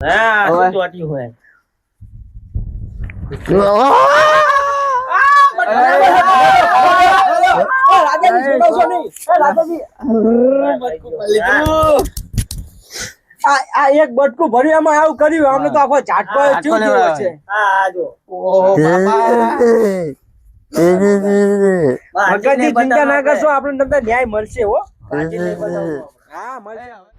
હા ચોટ્યું હોય આ આ એક બટકું ભર્યું એમાં આવું કર્યું અમને તો આખો ઝાટકો હા, ચૂ ઝાટકો જેવો છે હા ચિંતા ના કરશો આપણે તમને ન્યાય મળશે હો હા મળશે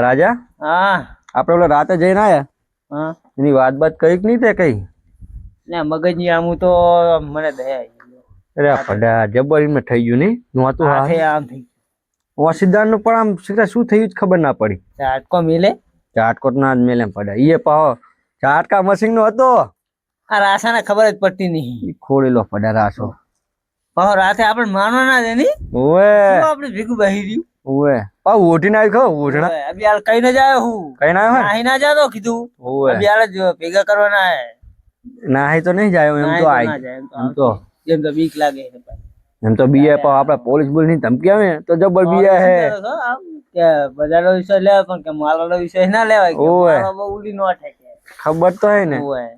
રાજા હા. આપણે ઓલા રાતે જઈને આયા? હા. એની વાત બાત કઈ કે નહીં તે કઈ? ને મગજની આમ તો મને દયા આવી અરે ફડા જબર એમને થઈ ગયું નહીં? આમ થઈ ઓસીદારનું પણ આમ સીધા શું થયું જ ખબર ના પડી. ઝાટકો મિલે? ચાટકોટ ના જ મેલે પડ્યા એ પાહો ચાટકા મશીન નો હતો. આ રાસાને ખબર જ પડતી નહીં. ખોડેલો પડ્યા રાસો. પાછો રાતે આપણે માનવા ના દે નહીં? ઓવે. આપણે ભેગું બહી રહ્યું? ઓવે. પાહુ ઓઢીને આવી ઓય, અભી હાલ કઈ ના જાય હું. કઈ ના આવ્યો નાહી ના જાતો કીધું. ઓવે અભી હાલ જ ભેગા કરવાના હે. નાહી તો નહીં જાય એમ તો આઈ એમ તો એમ તો. બીક લાગે એમ તો બીએ પાહો આપડે પોલીસ બોલીસની ધમકી આવે તો જબર બીએ હે. કે બજારનો વિષય લેવા પણ કે માલનો વિષય ના લેવાય કે. મારો બહુ ઉડી નો ઠે ખબર તો હે ને. ઓય.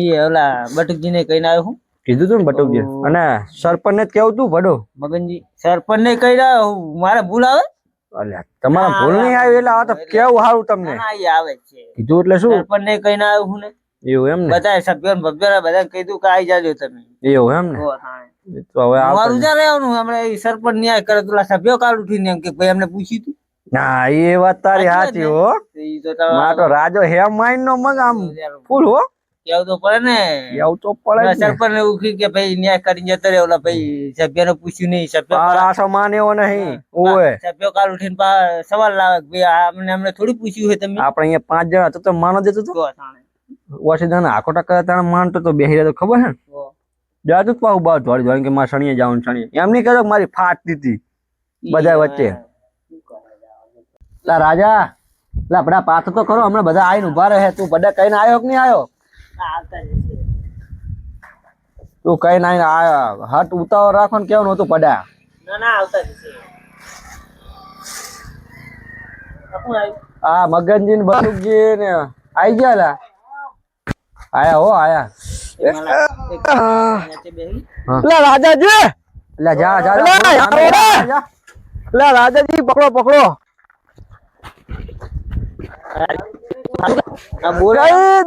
ઈ ઓલા બટુકજીને કહીને આવ્યો હું. કીધું તું ને બટુકજી. અને સરપંચ ને કેવું તું ભડો. મગનજી સરપંચ ને કહી રહ્યો હું. મારે ભૂલ આવે? અલ્યા તમારા ભૂલ નહીં આવી એટલે આ તો કેવું સારું તમને? આવે છે. કીધું એટલે શું? પણ નહીં કઈ ના આવ્યું હું ને. એવું એમ ને? બધા સભ્યો ભભ્યો બધા કીધું કે આવી જાજો તમે. એવું એમ ને? તો હવે અમારું જ્યાં રહેવાનું હમણાં સરપંચ ન્યાય કરે પેલા સભ્યો કાલ ઉઠીને એમ કે ભાઈ એમને પૂછ્યું તું. ના એ વાત તારી સાચી હો. તો રાજો હેમ માઈન નો મગ આમ ફૂલ હો. કેવું તો પડે ને. એવું તો પડે ને. સરપંચ ને ઉખી કે ભાઈ ન્યાય કરીને જતો રહે ઓલા ભાઈ સભ્યને પૂછ્યું નહીં સભ્ય રાસો માન એવો નહીં. ઓવે. સભ્યો કાલ ઉઠીને પા- સવાલ લાવે કે ભાઈ અમને અમને થોડી પૂછ્યું હોય તમે? આપણે અહીંયા પાંચ જણા તો તો માનો દેતો તો. ઓછી આખો ટકા તાણે માનતો તો બેહી રહ્યો તો ખબર હે ને. જાતું પાહુ બાર ધોળી ધોળી કે મારે સણીએ જાઉં ને એમ નહીં કહેતો મારી ફાટતી દીધી. બધા વચ્ચે. લા રાજા. લા બડા પાછો તો કરો હમણાં બધા આઈને ઊભા રહે તું બધા કઈને આવ્યો કે નહીં આવ્યો. તું કઈ આવીને હટ ઉતાવળ રાખો ને કેવું નતું પડ્યા ના ના આવતા જશે? આ મગનજી ને બંદૂકજી ને આઈ ગયા લા આયા. હો. આયા. લા રાજાજી! લે જા જા આવો. લા રાજાજી પકડો પકડો. આ બોલે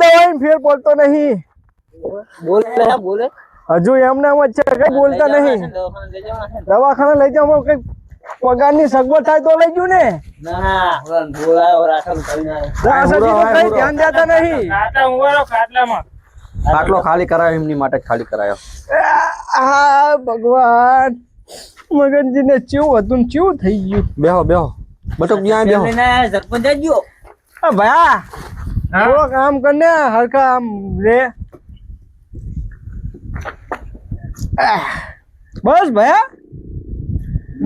દવાઈ ફેર પડતો નહીં. બોલે બોલે. હજુ એમને એમ જ છે કઈ બોલતા નહીં. દવાખાને લઈ જવાના છે. ને? દવાખાને લઈ જાવ કઈ પગારની સગવડ થાય તો લઈ ગયું ને. ના ના ઓલા બોલાયો રાખવાનું કરીને આવ્યો. રાજાજી તો ઉડો, કઈ ઉડો. ધ્યાન દેતા નહીં. ખાટલો ખાલી કરાયો એમની માટે ખાલી કરાયો. આ ભગવાન મગનજી ને ચેવું હતું ચેવું થઈ ગયું? બેહો બેહો. બટુક જ્યાં બેહો. લઈને સરપંચ જ ગયો. ભયા થોડો કામ કરને હરખા આમ રે. બસ ભયા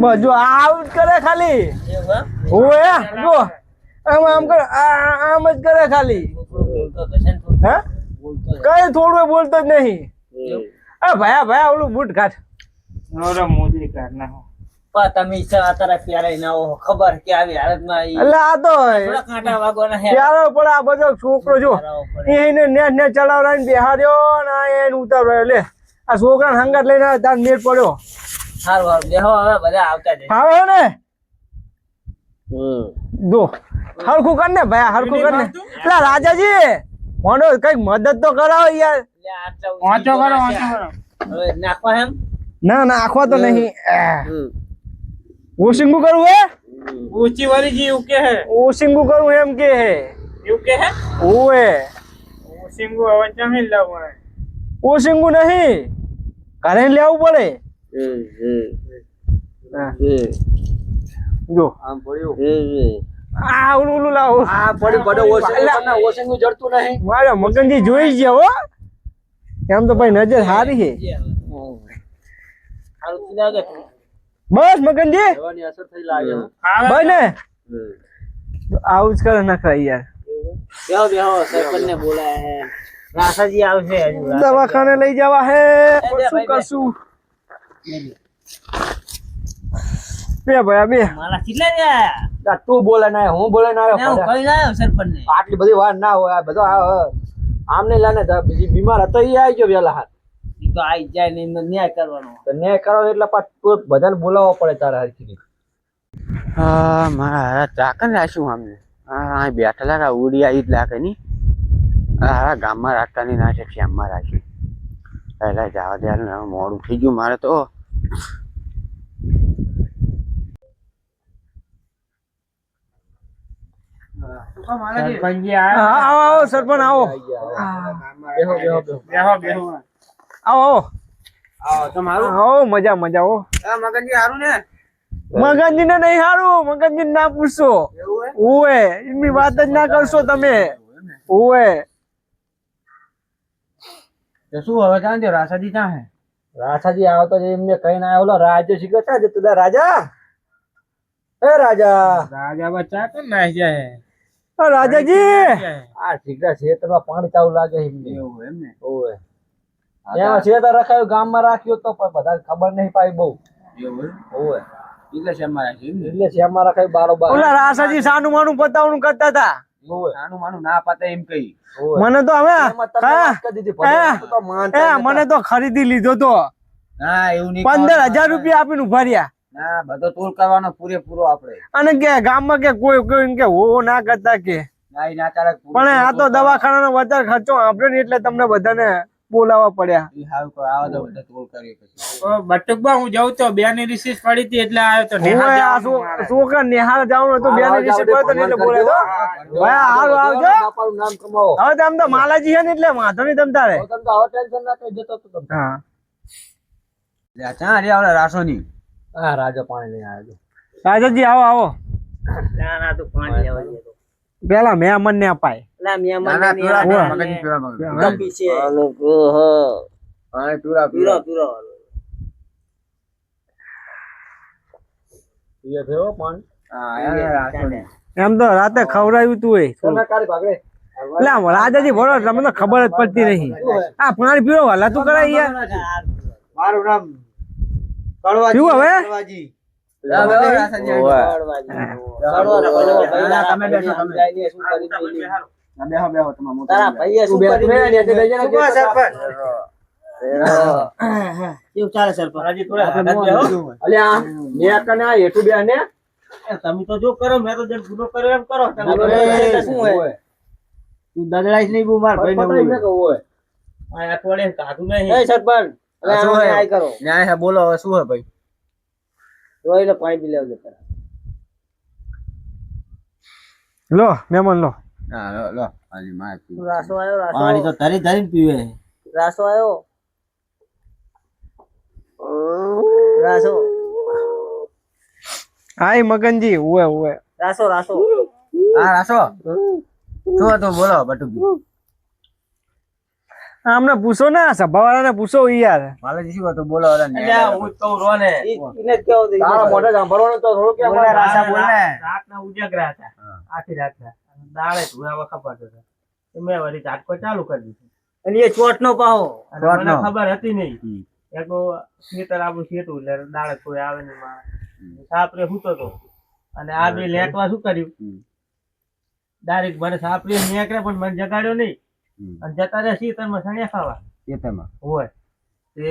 બસ જો આવું જ કરે ખાલી. ઓએ જો આમ આમ કરે આમ જ કરે ખાલી. હા? કઈ થોડું બોલતો જ નહીં. આ ભયા ભયા ઓલું બૂટ કાઢ. પણ તમે ઈચ્છા અત્યારે પ્યારે ના હો. ખબર કે આવી હાલતમાં એટલે આ તો કાંટા વાગવાના હે પ્યારો પણ આ બધો છોકરો જો એને નેટ નેટ ચડાવડાવીને બેહાડ્યો ને એને ઉતાર્યો લે આ છોકરાને હંગાત લઈને તાર નેટ પડ્યો. હારું હારું. બેહો હવે બધા આવતા જ આવે ને? જો હરખું કર ને ભાઈ હરખું કર ને. એટલે રાજાજી મોનો કંઈક મદદ તો કરાવો યાર. વાંચો કરો વાંચો કરો નાખવા એમ ના ના આખવા તો નહીં. ઓશિંગુ કરવું હે? ઊંચી વાળી જી યુકે કે હે. ઓશિંગુ કરવું એમ કે હે. એવું કે હે? ઓએ સિંગુ હવે ચાહી લાવવા ઓશિંગુ નહીં. ઘરે લેવું પડે. હા. જો. આમ પડ્યું. આ ઓલું ઓલું લાવો. આ પડ્યું જડતું નહીં. મારે મગનજી જોઈ ગયા હો. એમ તો ભાઈ નજર સારી છે લાગે બસ મગનજી દવાની અસર થઈ લાગે બસ ને આવું જ કરે નખરા યાર બેહો બેહો સરપંચ ને બોલાયા હે રાસાજી આવશે હજુ દવાખાને લઈ જવા હે પણ બે શું ભાઈ, બે. કરશું બે ભાઈ આ બે મારા કેટલા રહ્યા આ તું બોલે ના હું બોલે ના ને હું કઈ લાવ્યો સરપંચ ને આટલી બધી વાર ના હોય આ બધો આ- આમ નહીં લાને તો બીજી બીમાર હતો એ આવી ગયો વેલા હાથ ઈ તો આઈ જાય ને એમનો ન્યાય કરવાનો. તો ન્યાય કરો એટલે પાછું બધાને બોલાવવો પડે તારા હરખી હા મારા હારા ચાકન રાખ્યું અમને હા બેઠેલા રા ઉડી આવી જ લાગે નહીં. હારા ગામમાં રાખતા નહીં ના છે શ્યામમાં રાખી. પહેલા જવા દે મોડું થઈ ગયું મારે તો. સરપંચ આવો આવો સરપંચ આવો. બેહો. બેહો બેહો. આવો આવો. તમારું આવો મજા મજા હો મગનજી સારું ને? મગનજી ને નહીં હારું મગનજી ના પૂછશો. ઓએ એમની વાત જ ના કરશો તમે. ઓએ શું હવે ક્યાં છે? રાસાજી ક્યાં હે? રાઠાજી આવતો જ એમને કઈ ના ઓલો રાજા શીખે છે જતું રાજા. એ રાજા. રાજા બચ્ચા તો આ રાજાજી. આ શીખરા ખેતરમાં પાણી ચાલુ લાગે એમને. એવું એમ ને? ઓવે એમાં રખાયું ગામમાં રાખ્યો તો પણ બધા ખબર નહીં પાઈ બહુ. ઓવે એટલે છે અમારા છે એમ ને? એટલે શ્યામમાં રખાયું બારોબાર ઓલા રાસાજી સાનું માનું પતાવવાનું કરતા હતા. માનું ના પાતે એમ કઈ ઓવે મને તો ખરીદી લીધો તો. પંદર. હજાર રૂપિયા આપીને ઊભા રહ્યા. ના બધો તોલ કરવાનો પૂરેપૂરો આપણે. અને કે ગામમાં કે કોઈ કોઈ કે હો ના કરતા કે. પણ આ તો દવાખાનાનો વધારે ખર્ચો આપડે ને એટલે તમને બધાને બોલાવવા પડ્યા. બટુકબા હું જઉં તો બે ની રિસીસ પડી હતી એટલે આવ્યો તો ઓવે, નેહા જવાનું હતું બે ની રિસીસ ને એટલે બોલે તો કરજો. આવજો. બાપાનું નામ કમાવો. હવે તો આમ તો માલાજી છે ને એટલે વાંધો નહીં તમ તારે. ટેન્શન ના કરી જતો હા. લે, આ ચા રે આવડે રાસોની. હા રાજા પાણી લઈને આવ્યો. રાજાજી આવો આવો. ના ના તું પાણી લેવા જઈએ તો પેલા મહેમાન ને અપાય. ના મિયા ના, ના, પીવડા, પીવડા, મગજની પીવડા, મગજની. હા. છે. પાણી પીવડા પીરો પીવડા પીરો પીએ છે થયો પણ. એમ તો રાતે ખવડાવ્યું તું એ એટલે રાજાજી બોલો તમને ખબર જ પડતી નહીં આ પાણી પીવો હલા તું કરાય યાર મારું નામ કડવાજી હવે? કડવાજી. તમે બેસો, તમે. બેહો, બેહો, તમારા મોટા તારા ભાઈએ શું કર્યું? તું બે જણા શું કહો, કહેતા ચાલે સરપંચ હજી થોડા હાથ બેહો. અલ્યા મેં કને આ હેઠું બે ને તમે તો જો કરો મેં તો જેમ ગુનો કર્યો એમ કરો તમે ગુનો તો કર્યો એટલે એટલે શું શું હોય? હોય? તું દગડાઈશ નહીં બહુ માર ભાઈને પતાઈ બોલ. ને હોય આ અઠવાડિયે કાઢું નહીં એ સરપંચ હવે આ શું આને હે? આય કરો ન્યાય હે બોલો હવે શું હે ભાઈ રોઈ લે પાણી પી લેવજો. લો મેમન લો હા લો લો. હાજી માર પી. રાસો આવ્યો રાસો. પાણી તો ધરી ધરીને પીવે. રાસો આવ્યો રાસો. હાય મગનજી. ઉવે ઉવે. રાસો રાસો. હા રાસો. શું હતું? બોલો બટુકી. આમને પૂછો ને સભાવાળાને પૂછો યાર. માલાજી શું હતું? બોલો આ હું તો કહું રો ને ઈ- ઈને જ કેવું ઈને તારા જ મોઢે સાંભળવાનું તો થોડું કેમ બોલે રાસા બોલે. રાતના ઉજાગરા હતા. આખી રાતના. અને દાડે ધોયા ખપાતો હતો મેં વળી ઝાટકો ચાલુ કરી દીધો. અને એ ચોટ નો પાહો મને ખબર હતી નહીં. એક ખેતર આબુ ખેતું એટલે દાડે કોઈ આવે નહીં સાપરે સૂતો તો. અને આ બે લેટવા શું કર્યું. ડાયરેક્ટ મને સાપરે નીકળે પણ મને જગાડ્યો નહીં. અને જતા રહ્યા શીતળમાં સણ્યા ખાવા. ખેતરમાં? હોય. તે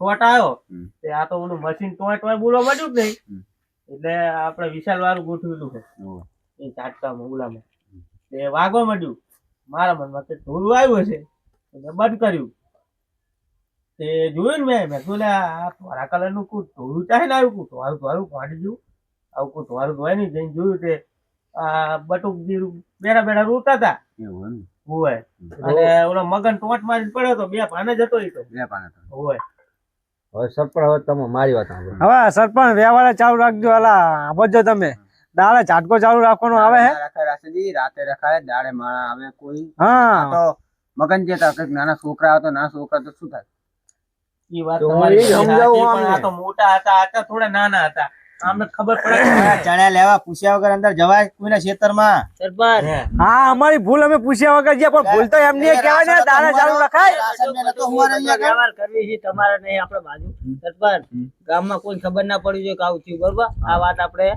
શોટ આવ્યો. તે આ તો ઓલું મશીન ટોય તોય બોલવા માંડ્યું જ નહીં. એટલે આપણે વિશાલ વાળું ગોઠવેલું છે. એ ઝાટકામાં ઓલામાં એ વાગવા માંડ્યું. મારા મનમાં કે ઢોલું આવ્યું હશે એટલે બંધ કર્યું. તે જોયું ને મેં મેં કીધું લે આ કલર કલરનું કું ઢોલું ચાહે ને આવ્યું કું ધોળું ધોળું પાડી ગયું. આવું કું ધોળું ધોવાય નહીં. જઈને જોયું તે આ બટુક જીરું બેડા બેડા રોતા હતા એવું હોય. અને ઓલો મગન ટોટ મારી પડ્યો તો બે પાને જતો હતો તો. બે પાને તો. હોય. હવે સરપંચ હવે તમે મારી વાત હવે સરપંચ વ્યવહાર ચાલુ રાખજો. હાલા આવજો તમે. દાડે ઝાટકો ચાલુ રાખવાનો આવે હે? રખાય રાતે રખાય દાડે માણા આવે કોઈ હા. તો મગન જેતા કંઈક નાના છોકરા આવતો નાના છોકરા તો શું થાય? ઈ વાત તમારી સમજાવું આ તો મોટા હતા આ તો થોડા નાના હતા. અમને ખબર પડે ચણ્યા લેવા પૂછ્યા વગર અંદર જવાય કોઈના ખેતરમાં? સરપંચ હા. અમારી ભૂલ અમે પૂછ્યા વગર ગયા પણ ભૂલ તો એમ નહીં કહેવાય ને ચાલુ રખાય. કરવી છે તમારે નહીં આપણે બાજુ. સરપંચ ગામમાં કોઈ ખબર ના પડી જોઈએ કે આવું થયું બરોબર? આ વાત આપણે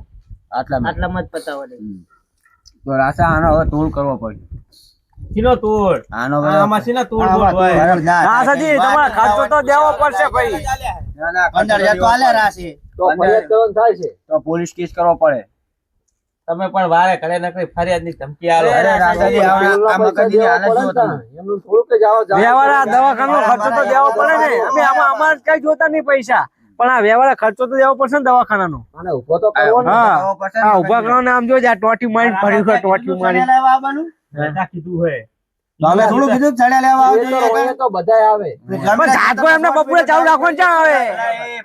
આટલા આટલામાં જ પતાવવાની તો રાસા આનો હવે તોડ કરવો પડે શીનો તોડ? આનો આમાં શીના તોડ બોડ હોય? રાસાજી સજી તમારે ખર્ચો તો દેવો પડશે ભાઈ. ના ના પંદર હજાર તો આલે રાશી. તો પોલીસ કેસ કરવો પડે. તમે પણ વારે કરે નકરી ફરિયાદની ધમકી આલો અરે રાજાજી આ મગજની હાલત જુઓ તમે વ્યવહાર આ દવાખાનો ખર્ચો તો દેવો પડે ને. અમે આમાં અમારે કઈ જોતા નહીં પૈસા. પણ આ વ્યવહાર ખર્ચો તો દેવો પડશે ને દવાખાનાનો. હા. ઊભા કરો ને આમ જો આ ટોટી મારી ભર્યું છે ટોટી મારી લેવા આવવાનું? રજા કીધું હોય અમે થોડું કીધું ચડ્યા લેવા આવજો. પણ ઝાટકો એમને બપોરે ચાલુ રાખવાનું ક્યાં આવે?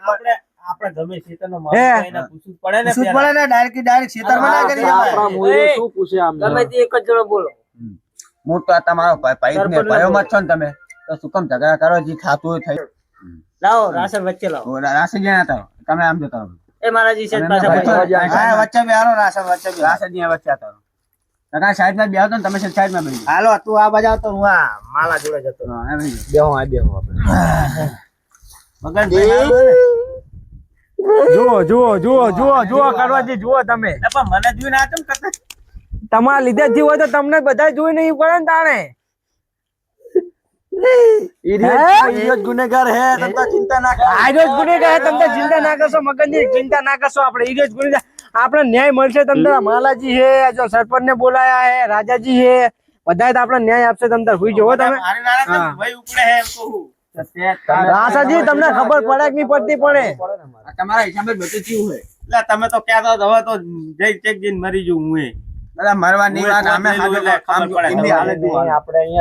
આપણે આપણે ગમે ખેતરનો હે. પૂછવું પડે ને શું પડે ને ડાયરેક્ટ ડાયરેક્ટ ખેતરમાં ના કરી દેવાય. ગમે તે એક જ જણો બોલો. હું તો તમારો ભાઈ ભાઈ ને ભાઈઓમાં જ છો ને તમે. તો શું કામ ઝઘડા કરો? જે ખાતું હોય થઈ લાવો રાસન વચ્ચે લાવો. રાસર જ્યાં હતા? તમે આમ જતા. એ મારા જી તમે પાછા વચ્ચે બેહારો રાસર વચ્ચે બેહારો. રાસે જ્યાં વચ્ચે હતા કાકા સાઈડમાં બેહો તો તમે સાઈડમાં બેહો હાલો તું આ બજાવ તો હું આ માલા જોડે જતો હા, એમ જ. મગન ભાઈ જુઓ. જુઓ જુઓ જુઓ જુઓ કરવાજી જુઓ તમે. પણ મને જોઈને આ કેમ કરતા? તમારા લીધે જ હોય તો તમને બધા જોઈ નહીં પડે ને તાણે. ગુનેગાર હે તમ ચિંતા ના કરો. આજો ગુનેગાર છે, તમે ચિંતા ના કરશો મગનની ચિંતા ના કરશો આપણે. ઈ ગુનેગાર આપણે ન્યાય મળશે તમને. માલાજી હે જો સરપંચ ને બોલાયા હે રાજાજી હે બધા આપણે ન્યાય આપશે તમે તાર હુઈ જવો તમે. હા. ભાઈ ઉપડે હે એમ કહું રાસાજી તમને ખબર પડે કે નહીં? પડતી પડે. તમારા હિસાબે બધું થયું હોય. એટલે તમે તો કહેતા હતા, હવે તો જઈ ચેક જઈને મરી જવું હું એ. બધા મરવા નહીં વાત અમે હાલત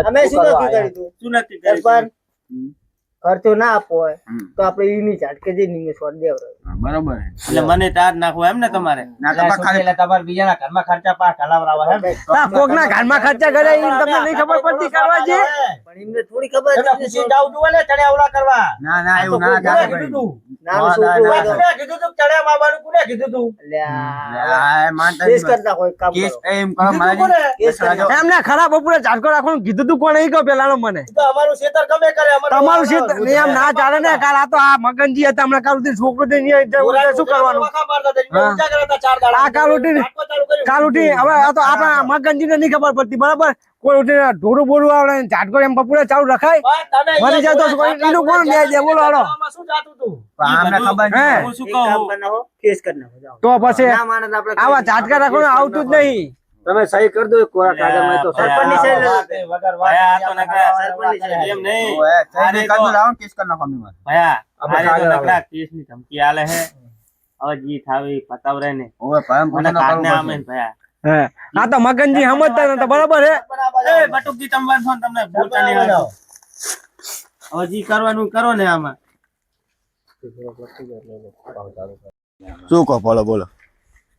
અમે શું નક્કી કર્યું શું નથી કર્યું? સરપંચ ખર્ચો ના આપવો હોય. તો આપણે ઈની ઝાટકે જે ઈને છોડ દેવડાવો. બરોબર. એટલે મને તાર નાખવો એમ ને તમારે? ના, તમારે બીજાના ઘરમાં ખર્ચા પાસ હલાવરાવા કોક ના, ઘરમાં ખર્ચા કરે ઈ તમને નહીં ખબર પડતી કરવાજી પણ એમને થોડી ખબર છે પૂછી જાવું જોઈએ ને ચણ્યા ઓલા કરવા. ના ના એવું ના કોને ભાઈ. તું? ના, ના, હોય તો કોને કીધું તું ચણ્યા બાબાનું કોને કીધું તું? અલ્યા, માનતા કેસ કરતા કોઈ કામ કેસ એમ કરો મારી કેસ એમને ખરાબ બપોરે ઝાટકો રાખવાનું કીધું તું કોને? ઈ કહો પેલાનો મને. તો અમારું ખેતર ગમે કરે અમારું તમારું એમ ના ચાલે ને કાલ આ તો આ મગનજી હતા હમણાં કાલ છોકરો શું કરવાનું. આ કાલ ઉઠીને નાખવા ચાલુ કર્યું. કાલ ઉઠી હવે આ તો આપણા મગનજી નહીં ખબર પડતી બરાબર? કોઈ ઉઠીને ઢોરું બોરું આવડે ઝાટકો એમ બપોરે ચાલુ રખાય? મરી જાય તો એનું કોણ ન્યાય દે? બોલો હાલો. આમાં શું જાતું તું? પછી આવા ઝાટકા રાખવાનું આવતું જ નહીં. તમે સહી કરી દો કોરા કાગળમાં તો સરપંચની સહી લે. વગર આ તો નકરા સરપંચની સહી. એમ નહીં. ઓવે, આ થઈ તો- ગયું, લાવો કેસ કરી નાખો અમે ભયા, આપણે તો કાગળ નકરા કેસની ધમકી આલે હે હવે જી થાવી પતાવરે ને ઓવે, ભાઈ મને તો આમે ભયા. હે આ તો મગનજી સમજતા નતા બરાબર હે એ બટુકજી તમવાર ફોન તમને બોલતા નહીં આવડતું. હવે જી કરવાનું કરો ને આમાં શું કહો બોલો બોલો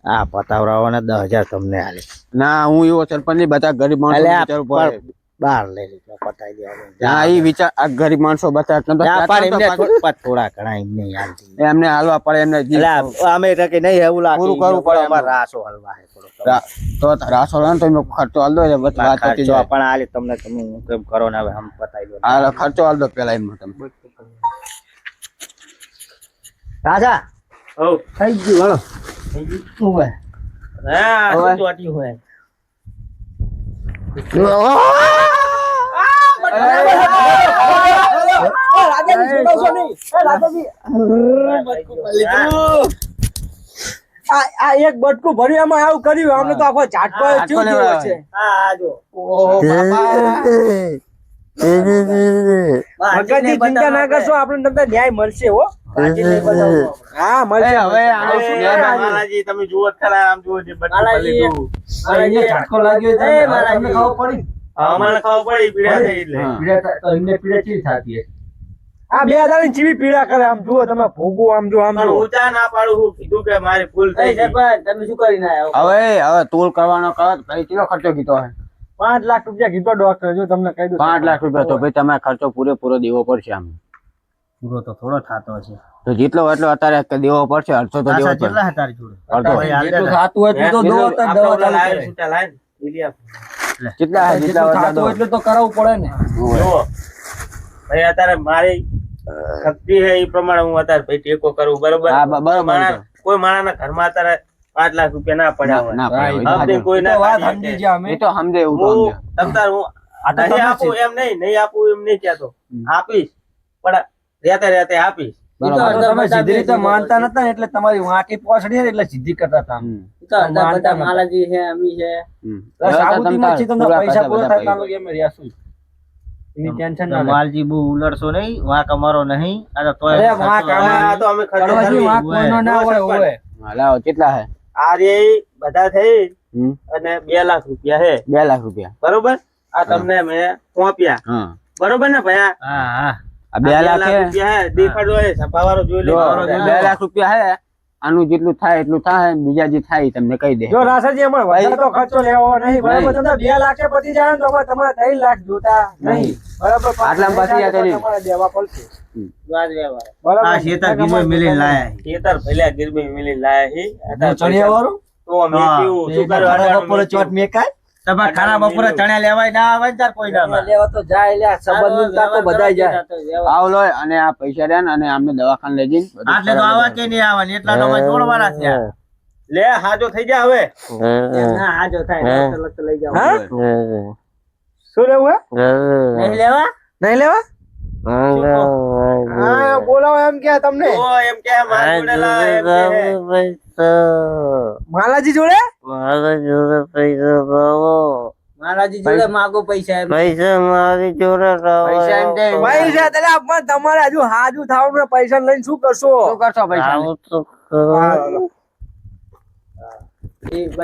આ પતાવરાવાના દસ હજાર તમને હાલે ના હું એવો સરપંચ નહીં બધા ગરીબ માણસો બહાર બાર લઈ લીધા પતાવી દેવાનું. હા ઈ વિચાર આ ગરીબ માણસો બધા એમને થોડા થોડા ઘણા એમને હાલતી એમને હાલવા પડે એમને એટલે અમે નહીં એવું લાગે. પૂરું કરવું પડે અમારે રાસો હલવા હે તો રાસો રહે ને તો એનો ખર્ચો હાલ દો ખર્ચો પણ હાલે તમને તમે હું કેમ કરો ને હવે આમ પતાવી દો. ખર્ચો હાલ દો પેલા એમાં તમે. રાજા. થઈ ગયું હળો હા હવે. હોય આ આ એક બટકું ભર્યું એમાં આવું કર્યું અમને તો આખો ઝાટકો હા, ચૂ થયો લેવા છે જો. ચિંતા ના કરશો આપણે તમને ન્યાય મળશે હો. હા મળશે હવે તમે જુઓ ખરા આમ જુઓ જે બટકું માલાજી. પલેટું. લાગ્યો એ તમને ખબર પડી? હા, ખબર પડી પીડા થઈ એટલે. પીડા તો એમને પીડા ચી થતી આ બે હજાર ચીવી પીડા કરે આમ જુઓ તમે ભોગવો આમ જો આમ જુઓ. ના પાડું હું કીધું કે મારી ભૂલ થઈ. સરપંચ, તમે શું કરીને આયા? હવે હવે તોલ કરવાનો કરો તો કેટલો ખર્ચો કીધો હે? પાંચ લાખ રૂપિયા કીધો ડોક્ટર જો તમને કહી દઉં. પાંચ લાખ રૂપિયા તો ભાઈ તમારે ખર્ચો પૂરેપૂરો દેવો પડશે આમ. પૂરો તો થોડો થતો છે. તો જેટલો એટલો અત્યારે કે દેવો પડશે અડધો તો દેવો કેટલા હતા જોડે. થતું હોય તો દો દવા લાઈન કરે. છૂટા લાઈન, આપ. જેટલા દો એટલું તો કરાવવું પડે ને. જો ભાઈ અત્યારે મારી શક્તિ છે એ પ્રમાણે હું અત્યારે ભાઈ ટેકો કરું બરોબર? બરોબર. કોઈ માણસના ઘરમાં અત્યારે પાંચ લાખ રૂપિયા ના પડ્યા હોય. કોઈ ના વાત સમજી. ગયા અમે. તો સમજે એવું. તમતાર હું નહીં આપું એમ નહીં નહીં આપું એમ નહીં કહેતો. આપીશ. પણ રેતે રહેતા આપીશ. તમે સીધી રીતે માનતા નતા એટલે તમારી વાંકી એટલે સીધી કરતા હતા. માલાજી છે અમી છે. સાબુતીમાં તમને પૈસા પૂરા થાય પૈસા. તાલુકે અમે રહ્યા એની ટેન્શન ના લે. માલજી બહુ ઉલડશો નહીં વાંક અમારો નહીં. આ તો કેટલા હે? આ રે બધા થઈ અને બે લાખ રૂપિયા હે. બે લાખ રૂપિયા. બરોબર? આ તમને મેં પોપ્યા બરોબર ને ભયા? લાખ હે હે. બે લાખ રૂપિયા હે આનું જેટલું થાય એટલું થાય બીજા જે થાય તમને કહી દે. જો રાસાજી અમારે વધારે ખર્ચો લેવો નહીં. બરાબર તમને બે લાખ પતી જાય તો તમારે ત્રણ લાખ જોતા નહીં. બરાબર તો તમારે દેવા પડશે. બરાબર? આ શેતર લાયા. શેતર ભલે ગીરવે મિલીને લાયા હે. અત્યારે ચણિયા વાળું તો શું કર્યું? ચોટ મેક્યું. તમારે ખાના બપોરે ચણિયા લેવાય ના આવે ને કોઈ ના લેવા તો જાય લ્યા સંબંધ તો બધાય જાય. આવ લો અને આ પૈસા રહ્યા ને અને આમને દવાખાને લઈ જઈને બધું આટલે તો આવા કે નહીં આવા એટલા તો છોડવાના જોડવાના થયા. લે હાજો થઈ જા હવે. ના હાજો થાય લઈ જાવ શું લેવું હે. નહીં લેવા? નહીં લેવા? બોલાવો એમ કે તમને. એમ કે મારા જોડે લાય, એમ કે હે. માલાજી જોડે? મારાજી જોડે માગો પૈસા પૈસા એમ કે પૈસા એટલે પણ તમારે હજુ હાજુ થાવ ને પૈસા લઈને શું કરશો? શું કરશો પૈસા?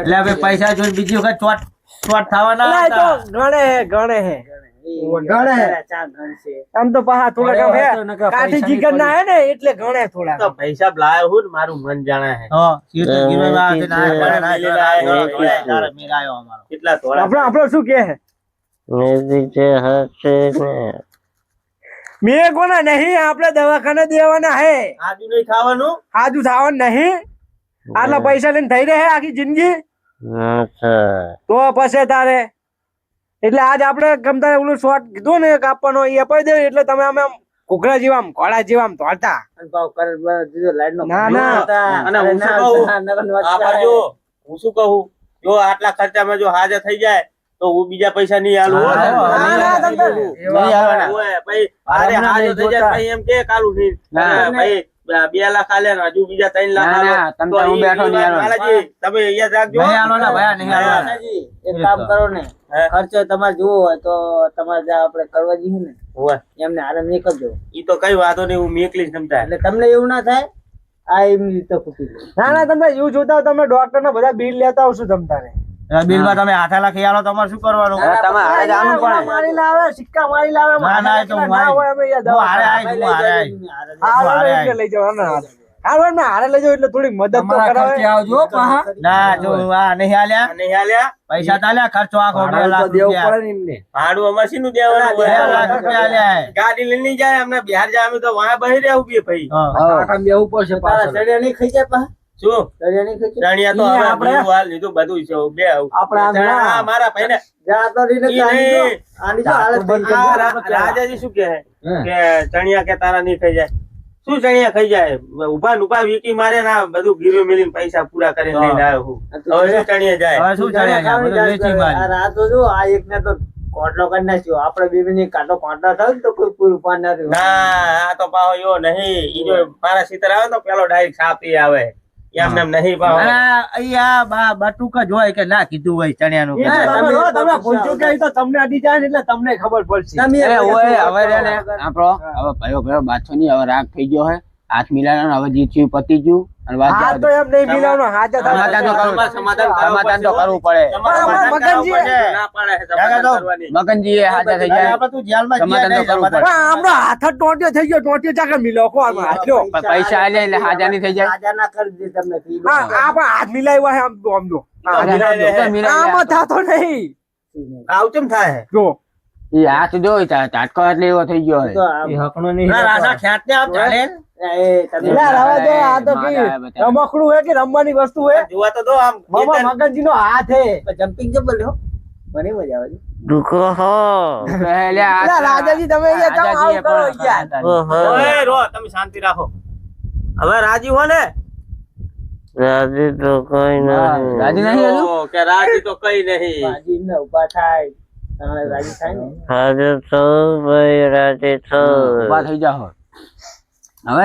એટલે હવે પૈસા જોઈ બીજી વખત ચોટ ચોટ થવાના તો ગણે હે ગણે હે. આમ તો પાહા થોડા કામ હે. કાઠી જીગર ના હે ને એટલે ગણે થોડા તો પૈસા લાયો હું ને મારું મન જાણે હે. કેટલા ધોળા આપણો આપણો શું કે હે? મેં કોના નહીં આપણે દવાખાને દેવાના હે. આજુ નહીં ખાવાનું? આજુ થવાનું નહીં. આટલા પૈસા લઈને થઈ રહે આખી જિંદગી? તો પછી તારે એટલે આજ આપણે ગમતા ઓલું શોર્ટ કીધું ને કાપવાનો એ અપાઈ દે એટલે તમે અમે આમ ઘોઘરા જેવા આમ ઘોડા જેવા લાઈટનો ના, ના. હું શું કહું? જો આટલા ખર્ચામાં જો હાજર થઈ જાય તો હું બીજા પૈસા નહીં આલું ભાઈ, હાજર થઈ જાય એમ કે કાલું નહીં. ભાઈ, બે લાખ આલે ને હજુ બીજા ત્રણ લાખ ના, તમે હું બેઠો નહીં વાત આલવાના. માલાજી, તમે યાદ રાખજો. નહીં નહીં. એક કામ કરો ને ખર્ચો તમારે જોવો હોય તો તમારે આપડે આપણે કરવા જઈએ ને એમને આરામ નહીં કરજો ઈ તો કઈ વાંધો નહીં હું મેકલીશ સમજાય. એટલે તમને એવું ના થાય આ એમની રીતે ખૂટી ના ના તમે એવું જોતા હોય તમે ડોક્ટર ના બધા બિલ લેતા આવશું તમતા તારે આ બિલમાં તમે હાથા લાખી આલો તમારે શું કરવાનું? તમે હારે જવાનું પણ મારી લાવે સિક્કા મારી લાવે ના, ના, તો હું હારે દવા હું હારે આવીશ. હારે હારે લઈ જવાનો. હારે ને હારે લઈ જાવ એટલે થોડી મદદ તો કરાવે. આવજો ના જો આ નહીં આલ્યા નહીં આલ્યા પૈસા તો ખર્ચો આખો બે લાખ દેવું પડે એમને. ભાડું અમારે શીનું દેવાનું બે બે લાખ લાખ રૂપિયા આલ્યા ગાડી લઈને નહીં જાય અમને બિહાર જાય અમે તો વાહ બહી રહ્યા ઊભી ભાઈ. કાકા બેહવું પડશે પાછળ. ચડિયા નહીં ખાઈ જાય પા શું ચણિયા તો હવે આપણે- હાલ લીધું બધું છે બે આવું. આપણે આમ ચણા ના. આ મારા ભાઈને જા તો રીને ઈ આની જો નહીં. આની જો હાલત થઈ ગઈ. આ રા- રાજાજી શું કહે કે ચણિયા કે તારા નહીં ખાઈ જાય શું ચણિયા ખાઈ જાય ઊભા નુભા ઊભા મારે ના બધું ગીરવે મેલીને પૈસા પૂરા કરીને લઈને આવ્યો હું હવે શું ચણિયા જાય શું. મારી. આ રાત તો જો આ એકને તો કોટલો કરી નાખ્યો આપડે બે ની કાંટો કોટલો થયો તો કોઈ પૂરું પાન ના રહ્યું. ના આ તો પાહો યો નહીં ઈ જો મારા સીતર આવે તો પેલો ડાયરેક્ટ સાપી આવે નહીં અહીંયા બા બટુક જ હોય કે ના કીધું હોય ચણિયાનું તમે તમે જો, તમે તો તમને અડી જાય એટલે તમને ખબર પડશે. તમે ઓય હવે રે ને આપણો હવે ભયો ભયો બાછો ની હવે રાગ થઈ ગયો હે. હાથ મિલાવાનો હવે જીત્યું પતી ગયું. અને વાત હા જવા તો એમ નહીં મિલાવવાનો હાજર તો સમાધાન તો કરવું પડે. તમારે પણ સમાધાન મગનજી- કરાવવું પડશે. ના પાડે છે સમાધાન જાગા કરવાની. મગનજી એ હાજર થઈ જાય આપણે તું જેલમાં સમાધાન તો કરવું પડે. પણ હાથ જ ટોટિયો થઈ ગયો. ટોટિયો ચાકર મિલો કો આમાં હાથ પૈસા આલે એટલે હાજરની થઈ જાય. હાજર ના કરી દે તમને હા આ હાથ મિલાવ્યો આમ તો આમ જો મિલાવી મિલાવી આમાં થતો નહીં. આવું કેમ થાય? જો હાથ જો ઝાટકો એટલે એવો થઈ ગયો તો એ હકનો નહીં રાજા ખ્યાત આપ ચાલે તો. રમકડું હે કે રમવાની વસ્તુ હે જોવા તો દો આમ મામા મગનજી નો હાથ હે. જમ્પિંગ જબર લ્યો. મને મજા આવે છે. એટલે રાજાજી તમે અહીંયા આવું કરો યાર. રો તમે શાંતિ રાખો. હવે રાજી હો ને રાજી નહીં હજુ? ઓ, કે રાજી તો કઈ નહીં. બાજી ને ઊભા થાય. તમારે રાજી થાય ને? ઊભા થઈ જાઓ હવે.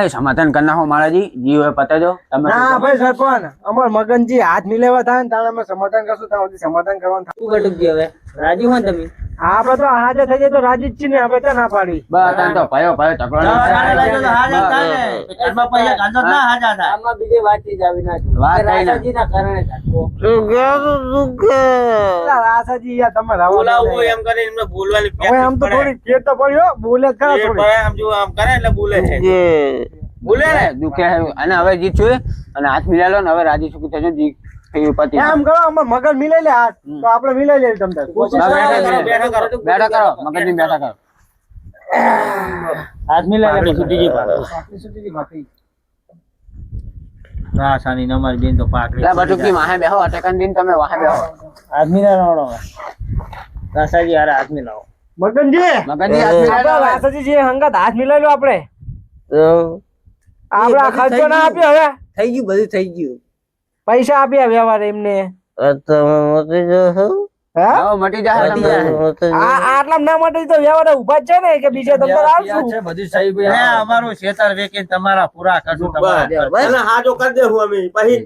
સમાધાન કરી નાખો મારાજી જીવ હવે પતે દો તમે ના ભાઈ સરપંચ અમાર મગનજી હાથ મિલેવા થાય ને તાણે અમે સમાધાન કરશું ત્યાં સુધી સમાધાન કરવાનું. શું બટુકજી હવે? રાજી હો તમે? આપડે તો હાજર થઈ જાય તો રાજી જ છીએ ને આપણે ત્યાં ના પાડી? બસ તાન તો ભયો ભયો ઝઘડો ના ના, થાય. ના, ના, ના, હાજા થાય ને. ઘરમાં પૈસા ગાંજો જ ના હાજા થાય. આમાં બીજી વાત જ આવી ના વાત કઈ ના. કારણે રાજાજી યાર તમે રહો એમ એમને બોલવાની હવે આમ તો થોડી કેર તો પડ્યો બોલે થોડી. આમ જો આમ કરે એટલે બોલે છે. બોલે ને? દુખે અને હવે જીતશું અને હાથ મિલાવ્યો ને હવે રાજી સુખી થશે જીત થઈ પતિ. એમ કરો અમાર મગન મિલાઈ લે હાથ. તો આપણે મિલાઈ લઈએ તમને. બેઠા કરો, કરો, બેઠા કરો. બેઠા કરો બેઠા કરો. હાથ મિલાય પાઘડી છૂટી ગઈ પાછળ. છૂટી ગઈ, પાઘડી. ના સાની બેન તો પાકડી લા બટુકી વાહે બેહો અટકન દિન તમે વાહે બેહો. આદમી. રાસાજી હારે હાથ મિલાવો. મગનજી! જે હંગાત હાથ મિલાઈ લો આપણે. આપણે ખર્ચો ના આપ્યો હવે. થઈ ગયું બધું થઈ ગયું. પૈસા આપ્યા વ્યવહાર એમને? આટલા ના માટે તો વ્યવહાર ઊભા જ છે ને કે બીજા તમને આવશું હે, અમારું ખેતર વેચીને તમારા પૂરા કરશું તમારા. હાજો કરી દેવું અમે. પછી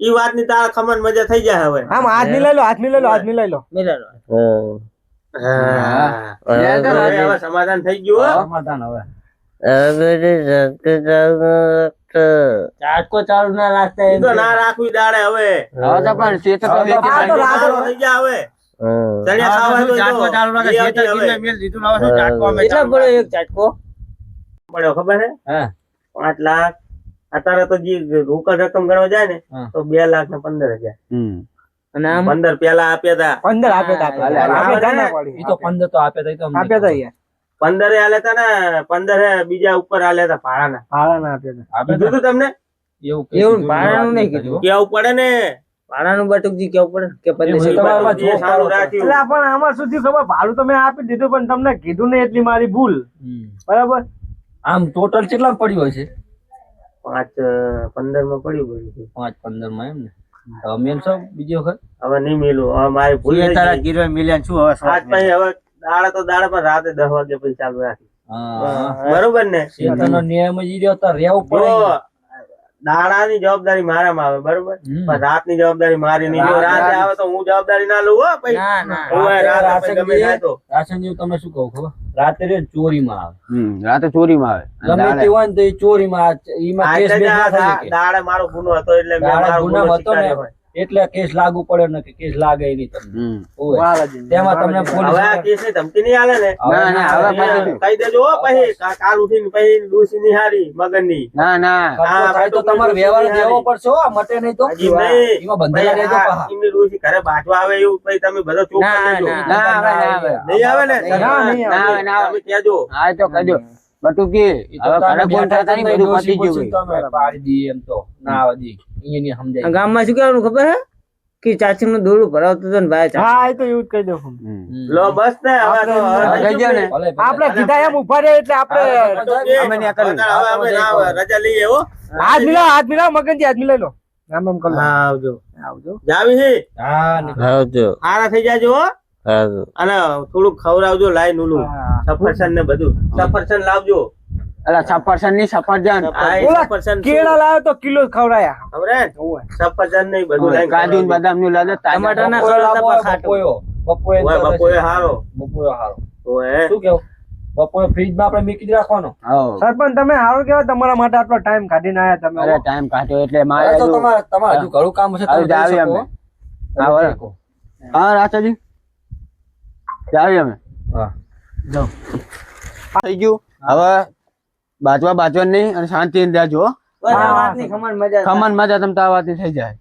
ઈ વાતની તારા ખમણ મજા થઈ જાય હવે. આમ હાથ લો હાથ મિલાઈ લો હાથ લો. મિલાયો. હા. લે તો હવે રાજી. હવે સમાધાન થઈ ગયું હો. ઝાટકો ચાલુ ના રાખતા ઈ તો ના રાખવી દાડે હવે. તો પણ તો થઈ ગયા ચાલુ રાખે, મેલ દીધું અમે કેટલા પડ્યો એક ઝાટકો પડ્યો ખબર હે? હા. પાંચ લાખ. અત્યારે તો જે રોકડ રકમ ગણવા જાય ને તો બે લાખ ને પંદર હજાર. અને આમ? પંદર પેલા આપ્યા હતા પંદર આપ્યા હતા પંદર તો આપે તો ઈ તો આપ્યા હતા યાર. પંદરે આલ્યા હતા ને પંદરે બીજા ઉપર આલ્યા હતા ભાડાના. ભાડા ના આપ્યા હતા કીધું તમને? એવું એવું ભાડાનું નહીં કીધું. કેવું પડે ને? ભાડાનું બટુકજી કેવું પડે? કે એટલે પણ આમાં શું થયું ખબર ભાડું તો મેં આપી દીધું પણ તમને કીધું ને એટલી મારી ભૂલ. બરાબર? આમ ટોટલ કેટલા પડ્યું હશે પાંચ પંદરમાં પડ્યું બધું પાંચ પંદરમાં એમ ને? તો મેલ છો બીજી વખત? હવે નહીં મેલું હવે મારી ભૂલ તારા ગીરવે મિલ્યા છું હવે આજ પછી હવે દાડા તો દાડા પર રાતે દસ વાગે પછી ચાલુ રાખી. બરોબર ને? એનો નિયમ જ રહ્યો તો રહેવું પડે દાડાની જવાબદારી મારામાં આવે બરોબર. પણ રાતની જવાબદારી મારી નહીં. રાતે આવે તો હું જવાબદારી ના લઉં હો પછી ના ના. રાતે રાતે ગમે તો. રાશન જેવું તમને શું કહો ખબર? રાતે રે ચોરીમાં આવે. રાતે ચોરીમાં આવે. ગમે દાડે- તે હોય ને તો ચોરીમાં શકે. દાડે મારો ગુનો હતો એટલે ગુનો હતો ને. એટલે કેસ લાગુ પડે ને કે કેસ લાગે નહીં તમને. તેમાં તમને પોલીસ હવે આ કેસની ધમકી નહીં આલે ને? ના ના હવે કહી દેજો હો પછી કાલ ઉઠીને પછી ડૂસી નિહારી મગનની ના ના. ખર્ચો તો તમારે વ્યવહાર દેવો પડશે હો, આ મટે નહીં તો. એમાં પછી રહેજો એમની ડૂસી ઘરે બાટવા આવે એવું પછી તમે બધો ચોખ્ખો કરી દેજો ના. ના આવે ના આવે નહીં આવે ને? ના, નહીં ના આવે. ના આવે તમે કહેજો. હા તો કહેજો. બટુકી હવે ઘરે ફોન બેઠા થતા નહીં બધું પતી ગયું પાડી દઈએ એમ તો. ના આવે દી અહીંયા ની સમજાય. ગામમાં શું કહેવાનું ખબર હે? કે ચાચી નું દોરડું ભરાવતો હતો ને ભાઈ હા એ તો એવું જ કહી દઉં. લો બસ ને. આપણે કીધા એમ ઊભા રે એટલે આપણે અમે ન્યા કરી રજા લઈએ હો. હાથ મિલાવ હાથ મિલાવો મગનજી હાથ મિલાઈ લો. કરો હા આવજો. આવજો. જાવી હે? હા ને. હારા થઈ જાજો હો. અને થોડુંક ખવડાવજો લાઈ નુલું સફરસન ને બધું. સફરસન લાવજો. અલા સફરજન. ની સફરજન કેળા લાવ્યો તો કિલો ખવડાયા. ખબર સફરજન ને બધું કાજુ ને બદામનું લાવો, પણ ખાટું. બપોયો. તો બપોરે હારો. બપોરે હારો. ઓય શું કેવું? બપોરે ફ્રીજમાં આપણે મૂકી જ રાખવાનો. સરપંચ તમે સારું કેવાય? તમારા માટે આટલો ટાઈમ કાઢીને આયા તમે અરે ટાઈમ કાઢ્યો એટલે મારે તો તમારે તમારે હજુ ઘણું કામ હશે હવે તમે આવી અમે. હા, તમે હા રાચાજી જાવી અમે. હા. થઈ ગયું. હવે બાજવા બાજવા નહીં અને શાંતિ રહેજો હો. બસ ખમણ મજા. ખમણ મજા તમ તાર વાત થઈ જાય